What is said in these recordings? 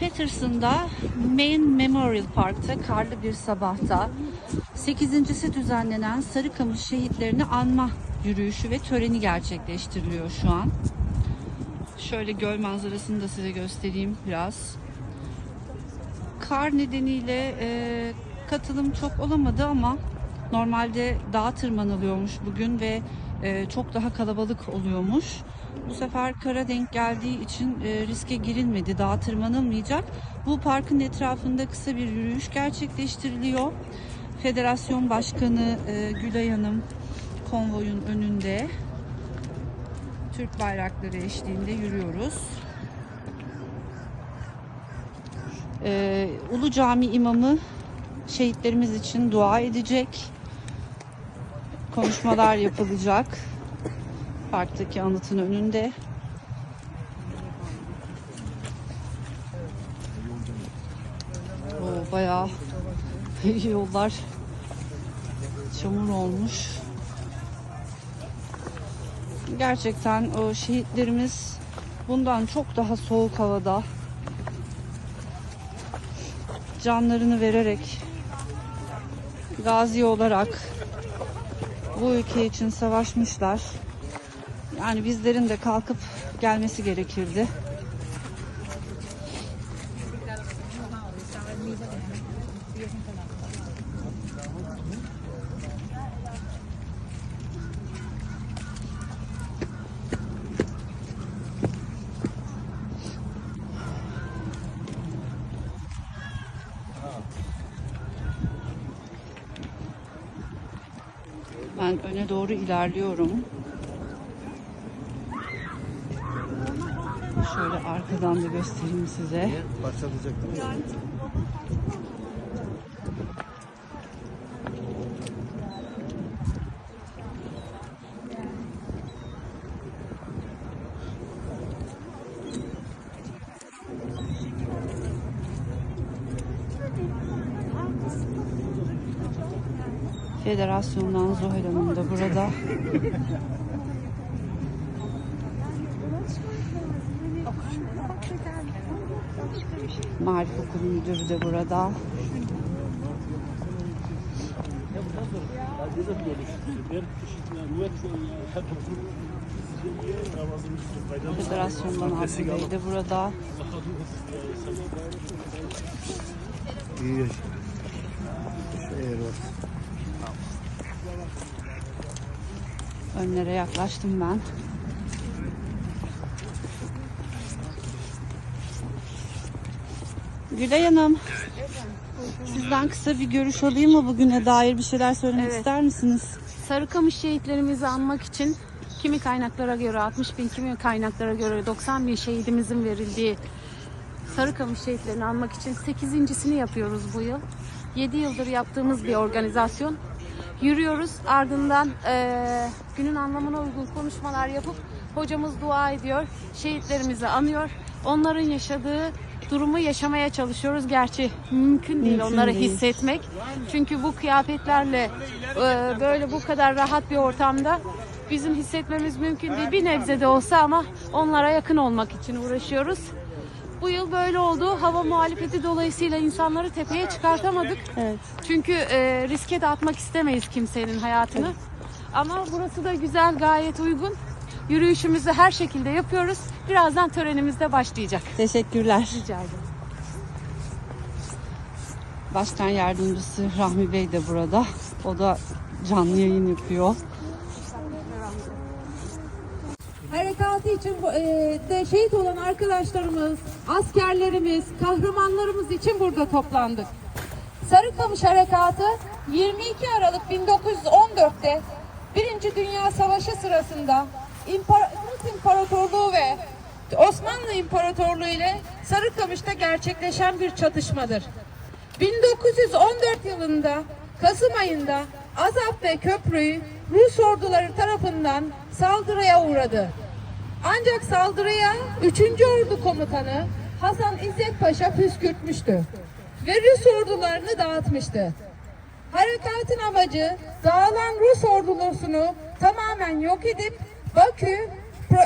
Peterson'da Main Memorial Park'ta karlı bir sabahta 8.si düzenlenen Sarıkamış şehitlerini anma yürüyüşü ve töreni gerçekleştiriliyor şu an. Şöyle göl manzarasını da size göstereyim biraz. Kar nedeniyle e, katılım çok olamadı ama normalde dağa tırmanılıyormuş bugün ve e, çok daha kalabalık oluyormuş. Bu sefer kara denk geldiği için e, riske girilmedi. Dağa tırmanılmayacak. Bu parkın etrafında kısa bir yürüyüş gerçekleştiriliyor. Federasyon Başkanı e, Gülay Hanım konvoyun önünde Türk bayrakları eşliğinde yürüyoruz. Ee, Ulu Cami imamı şehitlerimiz için dua edecek. Konuşmalar yapılacak. Parktaki anıtın önünde. Oo, bayağı yollar çamur olmuş. Gerçekten o şehitlerimiz bundan çok daha soğuk havada canlarını vererek gazi olarak bu ülke için savaşmışlar. Yani bizlerin de kalkıp gelmesi gerekirdi. İlerliyorum. Şöyle arkadan da göstereyim size. Başlatacak değil? Federasyondan Zuhal Hanım da burada. Marif Okulu Müdürü de burada. Federasyondan Abdül Bey de burada. İyi yaş. Şu eğer var. Önlere yaklaştım ben. Gülay Hanım. Sizden kısa bir görüş alayım mı bugüne dair bir şeyler söylemek Evet. ister misiniz? Sarıkamış şehitlerimizi anmak için kimi kaynaklara göre 60 bin, kimi kaynaklara göre 90 bin şehidimizin verildiği Sarıkamış şehitlerini anmak için 8.sini yapıyoruz bu yıl. 7 yıldır yaptığımız bir organizasyon. Yürüyoruz ardından eee, günün anlamına uygun konuşmalar yapıp hocamız dua ediyor, şehitlerimizi anıyor. Onların yaşadığı durumu yaşamaya çalışıyoruz. Gerçi mümkün değil Mümkün onları değil. hissetmek. Çünkü bu kıyafetlerle e, böyle bu kadar rahat bir ortamda bizim hissetmemiz mümkün değil. Bir nebze de olsa ama onlara yakın olmak için uğraşıyoruz. Bu yıl böyle oldu. Hava muhalefeti dolayısıyla insanları tepeye çıkartamadık. Evet. Çünkü e, riske de atmak istemeyiz kimsenin hayatını. Ama burası da güzel, gayet uygun. Yürüyüşümüzü her şekilde yapıyoruz. Birazdan törenimiz de başlayacak. Teşekkürler. Rica ederim. Başkan yardımcısı Rahmi Bey de burada. O da canlı yayın yapıyor. harekatı için e, de şehit olan arkadaşlarımız, askerlerimiz, kahramanlarımız için burada toplandık. Sarıkamış Harekatı 22 Aralık 1914'te Birinci Dünya Savaşı sırasında İmpar- Rus İmparatorluğu ve Osmanlı İmparatorluğu ile Sarıkamış'ta gerçekleşen bir çatışmadır. 1914 yılında Kasım ayında Azap ve Köprü'yü Rus orduları tarafından saldırıya uğradı. Ancak saldırıya 3. Ordu Komutanı Hasan İzzet Paşa püskürtmüştü ve Rus ordularını dağıtmıştı. Harekatın amacı dağılan Rus ordusunu tamamen yok edip Bakü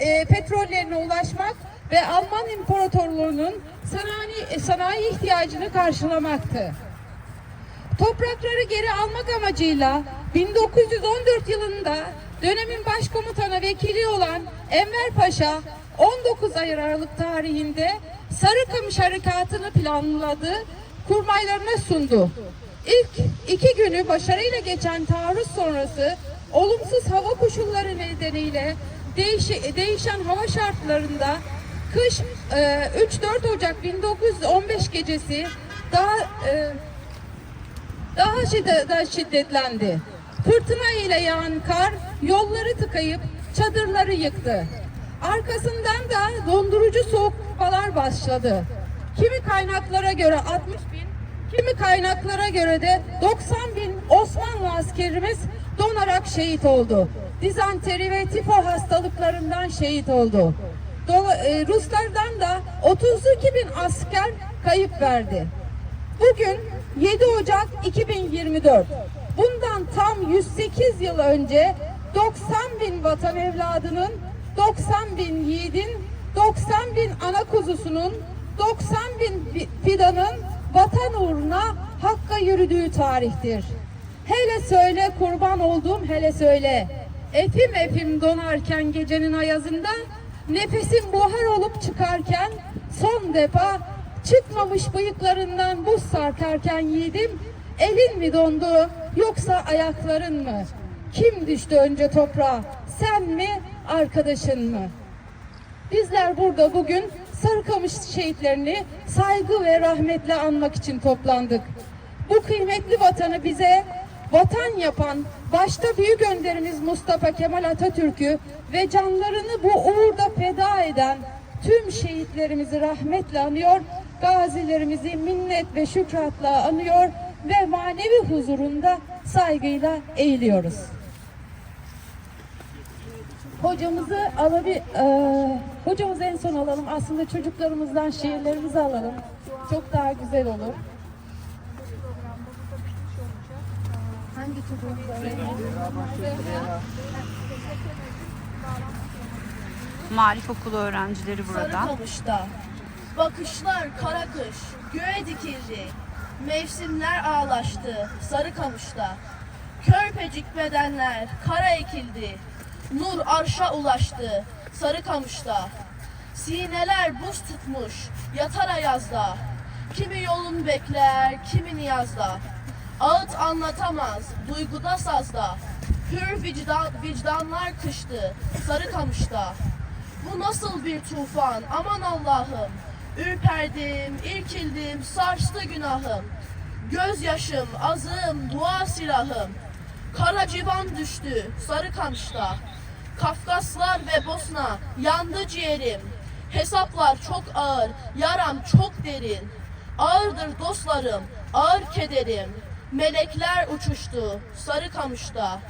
e, petrollerine ulaşmak ve Alman İmparatorluğu'nun sanayi, sanayi ihtiyacını karşılamaktı. Toprakları geri almak amacıyla 1914 yılında dönemin başkomutanı vekili olan Enver Paşa 19 ay Aralık tarihinde Sarıkamış Harekatı'nı planladı, kurmaylarına sundu. İlk iki günü başarıyla geçen taarruz sonrası olumsuz hava koşulları nedeniyle değişi- değişen hava şartlarında kış e, 3-4 Ocak 1915 gecesi daha e, daha şiddet, şiddetlendi. Fırtına ile yağan kar yolları tıkayıp çadırları yıktı. Arkasından da dondurucu soğuklar başladı. Kimi kaynaklara göre 60 bin, kimi kaynaklara göre de 90 bin Osmanlı askerimiz donarak şehit oldu. Dizanteri ve tifo hastalıklarından şehit oldu. Dola- e, Ruslardan da 32 bin asker kayıp verdi. Bugün 7 Ocak 2024. Bundan tam 108 yıl önce 90 bin vatan evladının, 90 bin yiğidin, 90 bin ana kuzusunun, 90 bin fi- fidanın vatan uğruna hakka yürüdüğü tarihtir. Hele söyle kurban olduğum hele söyle. Efim efim donarken gecenin ayazında, nefesim buhar olup çıkarken son defa çıkmamış bıyıklarından buz sarkarken yiğidim, elin mi dondu yoksa ayakların mı? Kim düştü önce toprağa, sen mi arkadaşın mı? Bizler burada bugün Sarıkamış şehitlerini saygı ve rahmetle anmak için toplandık. Bu kıymetli vatanı bize vatan yapan başta büyük önderimiz Mustafa Kemal Atatürk'ü ve canlarını bu uğurda feda eden tüm şehitlerimizi rahmetle anıyor, gazilerimizi minnet ve şükratla anıyor ve manevi huzurunda saygıyla eğiliyoruz. Hocamızı alabil, e, hocamızı en son alalım. Aslında çocuklarımızdan şiirlerimizi alalım. Çok daha güzel olur. Hangi çocuğumuz? Marif Okulu öğrencileri burada. Sarıkamış'ta bakışlar kara kış göğe dikildi. Mevsimler ağlaştı Sarıkamış'ta. Körpecik bedenler kara ekildi. Nur arşa ulaştı Sarıkamış'ta. Sineler buz tutmuş yatar ayazda. Kimi yolun bekler, kimi niyazda. Ağıt anlatamaz, duyguda sazda. Hür vicdan, vicdanlar kıştı Sarıkamış'ta. Bu nasıl bir tufan aman Allah'ım Ürperdim, irkildim, sarstı günahım Gözyaşım, azığım, dua silahım Kara civan düştü Sarıkamış'ta Kafkaslar ve Bosna yandı ciğerim Hesaplar çok ağır, yaram çok derin Ağırdır dostlarım, ağır kederim Melekler uçuştu Sarıkamış'ta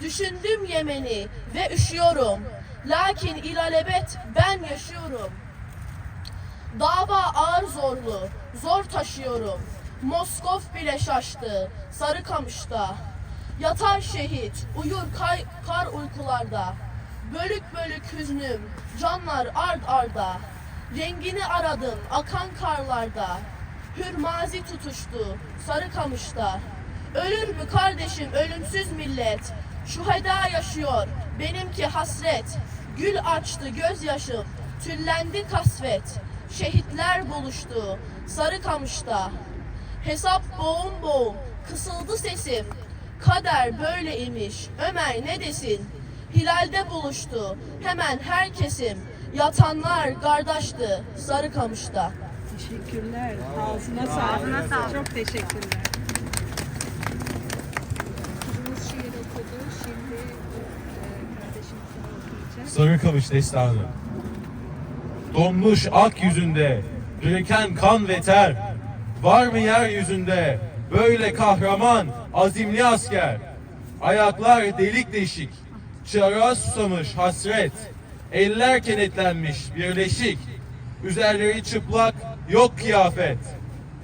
Düşündüm Yemen'i ve üşüyorum. Lakin ilalebet ben yaşıyorum. Dava ağır zorlu, zor taşıyorum. Moskov bile şaştı, Sarıkamış'ta. Yatar şehit, uyur kay- kar uykularda. Bölük bölük hüznüm, canlar ard arda. Rengini aradım akan karlarda. Hür mazi tutuştu, Sarıkamış'ta. Ölür mü kardeşim ölümsüz millet? Şuheda yaşıyor, benimki hasret. Gül açtı gözyaşım, tüllendi kasvet. Şehitler buluştu, Sarıkamış'ta. Hesap boğum boğum, kısıldı sesim. Kader böyle imiş, Ömer ne desin? Hilalde buluştu, hemen her kesim. Yatanlar kardeşti, Sarıkamış'ta. Teşekkürler. Ağzına sağlık. Çok teşekkürler. Kızımız şiir okudu. Şimdi e, kardeşimize okuyacak. Sarıkamış Destanı Donmuş ak yüzünde Biriken kan ve ter Var mı yeryüzünde Böyle kahraman Azimli asker. Ayaklar delik deşik. Çırağa susamış hasret. Eller kenetlenmiş birleşik. Üzerleri çıplak yok kıyafet.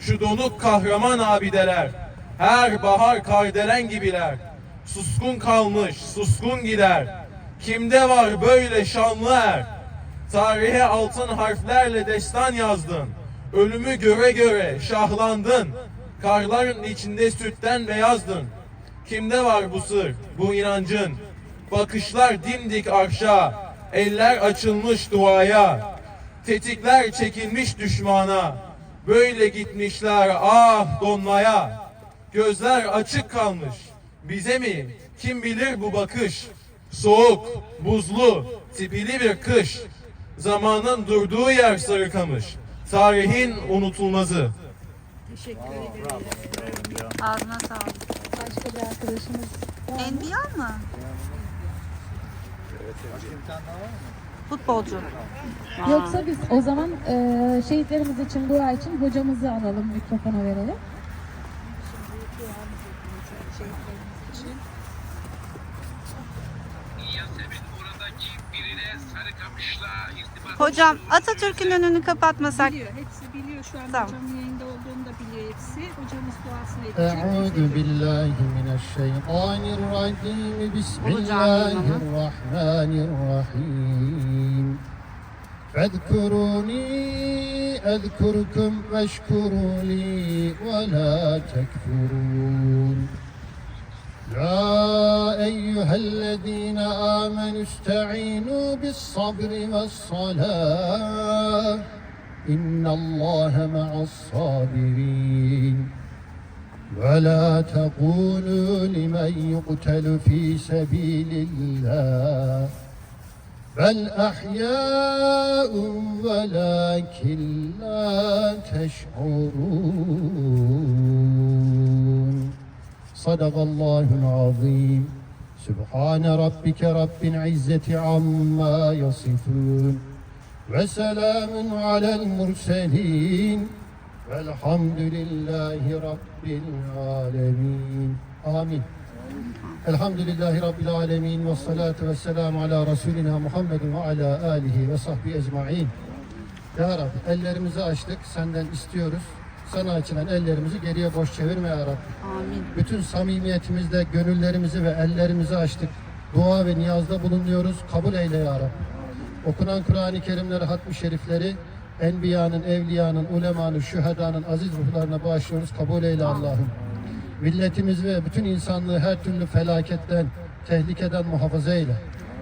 Şu donuk kahraman abideler. Her bahar kardelen gibiler. Suskun kalmış suskun gider. Kimde var böyle şanlı er? Tarihe altın harflerle destan yazdın. Ölümü göre göre şahlandın. Karların içinde sütten beyazdın. Kimde var bu sır, bu inancın? Bakışlar dimdik arşa, eller açılmış duaya. Tetikler çekilmiş düşmana. Böyle gitmişler ah donmaya. Gözler açık kalmış. Bize mi? Kim bilir bu bakış? Soğuk, buzlu, tipili bir kış. Zamanın durduğu yer Sarıkamış. Tarihin unutulmazı. Ağzına sağlık. Başka bir arkadaşımız Enbiya mı? Futbolcu. Yoksa biz o zaman e, şehitlerimiz için dua için hocamızı alalım mikrofona verelim. Hocam Atatürk'ün önünü kapatmasak. biliyor. Hepsi biliyor. Şu an Tamam. hocamın yayında olduğunu da biliyor hepsi. Hocamız duasını edecek. أعوذ بالله من الشيطان الرجيم بسم الله الرحمن الرحيم فاذكروني أذكركم واشكروا لي ولا تكفرون يا أيها الذين آمنوا استعينوا بالصبر والصلاة. إن الله مع الصابرين. ولا تقولوا لمن يقتل في سبيل الله. بل أحياء ولكن لا تشعرون. Sadakallahul azim. Subhan rabbike rabbil izzeti amma yasifun. Ve selamun alel murselin. Velhamdülillahi rabbil alemin. Amin. Elhamdülillahi Rabbil Alemin ve salatu ve selamu ala Resulina Muhammedin ve ala alihi ve sahbihi ecma'in. Ya Rabbi ellerimizi açtık, senden istiyoruz. Sana açılan ellerimizi geriye boş çevirme ya Rabbi. Amin. Bütün samimiyetimizle gönüllerimizi ve ellerimizi açtık. Dua ve niyazda bulunuyoruz. Kabul eyle ya Rabbi. Okunan Kur'an-ı Kerimleri, hatmi şerifleri, Enbiyanın, Evliyanın, Ulemanın, Şühedanın aziz ruhlarına bağışlıyoruz. Kabul eyle Allah'ım. Milletimizi ve bütün insanlığı her türlü felaketten, tehlikeden muhafaza eyle.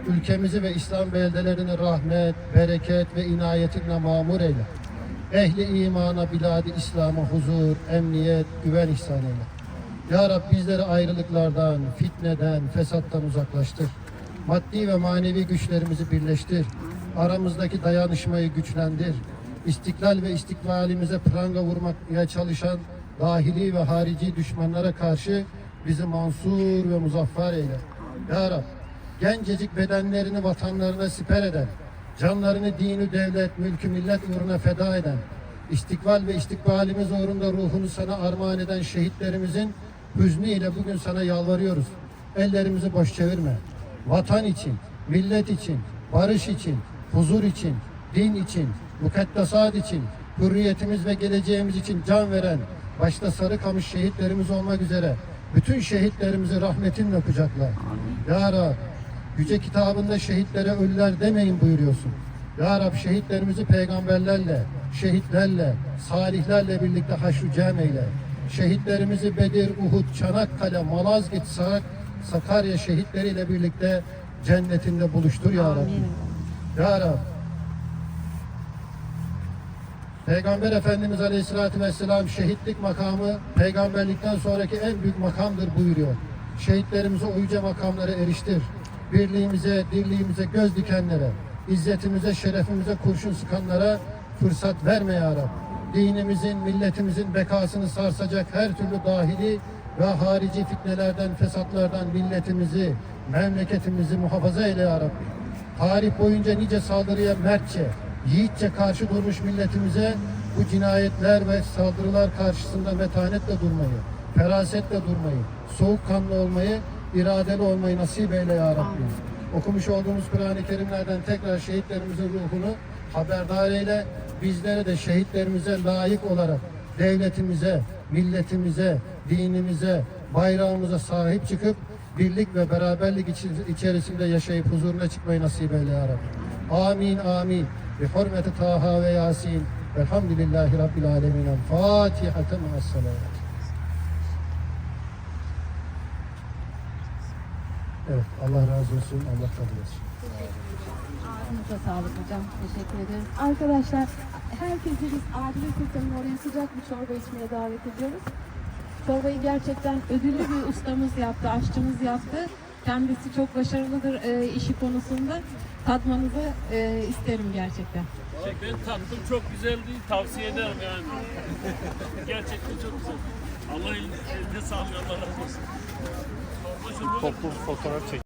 Ülkemizi ve İslam beldelerini rahmet, bereket ve inayetinle mamur eyle. Ehli imana, biladi İslam'a huzur, emniyet, güven ihsan eyle. Ya Rab bizleri ayrılıklardan, fitneden, fesattan uzaklaştır. Maddi ve manevi güçlerimizi birleştir. Aramızdaki dayanışmayı güçlendir. İstiklal ve istikbalimize pranga vurmaya çalışan dahili ve harici düşmanlara karşı bizi mansur ve muzaffer eyle. Ya Rab, gencecik bedenlerini vatanlarına siper eden, canlarını dini devlet, mülkü millet uğruna feda eden, istikbal ve istikbalimiz uğrunda ruhunu sana armağan eden şehitlerimizin hüznüyle bugün sana yalvarıyoruz. Ellerimizi boş çevirme. Vatan için, millet için, barış için, huzur için, din için, mukaddesat için, hürriyetimiz ve geleceğimiz için can veren, başta Sarıkamış şehitlerimiz olmak üzere bütün şehitlerimizi rahmetinle kucakla. Ya Rab, Yüce kitabında şehitlere ölüler demeyin buyuruyorsun. Ya Rab şehitlerimizi peygamberlerle, şehitlerle, salihlerle birlikte haşru cem eyle. Şehitlerimizi Bedir, Uhud, Çanakkale, Malazgirt, Sak- Sakarya şehitleriyle birlikte cennetinde buluştur ya Rabbi. Amin. Ya Rab. Peygamber Efendimiz Aleyhisselatü Vesselam şehitlik makamı peygamberlikten sonraki en büyük makamdır buyuruyor. Şehitlerimize o yüce makamlara eriştir. Birliğimize, dirliğimize göz dikenlere, izzetimize, şerefimize kurşun sıkanlara fırsat verme ya Rab. Dinimizin, milletimizin bekasını sarsacak her türlü dahili ve harici fitnelerden, fesatlardan milletimizi, memleketimizi muhafaza eyle ya Rabbi. Tarih boyunca nice saldırıya mertçe, yiğitçe karşı durmuş milletimize bu cinayetler ve saldırılar karşısında metanetle durmayı, ferasetle durmayı, soğukkanlı olmayı, iradeli olmayı nasip eyle ya Rabbi. Okumuş olduğumuz Kur'an-ı Kerimlerden tekrar şehitlerimizin ruhunu haberdar eyle. Bizlere de şehitlerimize layık olarak devletimize, milletimize, dinimize, bayrağımıza sahip çıkıp birlik ve beraberlik içerisinde yaşayıp huzuruna çıkmayı nasip eyle ya Rabbi. Amin amin. Bi hurmeti Taha ve Yasin. Velhamdülillahi Rabbil alemin. Fatiha ma'as Evet, Allah razı olsun, Allah kabul etsin. Ağzınıza sağlık hocam. Teşekkür ederim. Arkadaşlar herkesi biz Adile Sultan'ın oraya sıcak bir çorba içmeye davet ediyoruz. Çorbayı gerçekten ödüllü bir ustamız yaptı, aşçımız yaptı. Kendisi çok başarılıdır e, işi konusunda. Tadmanızı e, isterim gerçekten. Ben tattım çok güzeldi. Tavsiye ederim yani. Gerçekten çok güzel. Allah eline sağlık. Allah razı olsun. Toplu fotoğraf çek.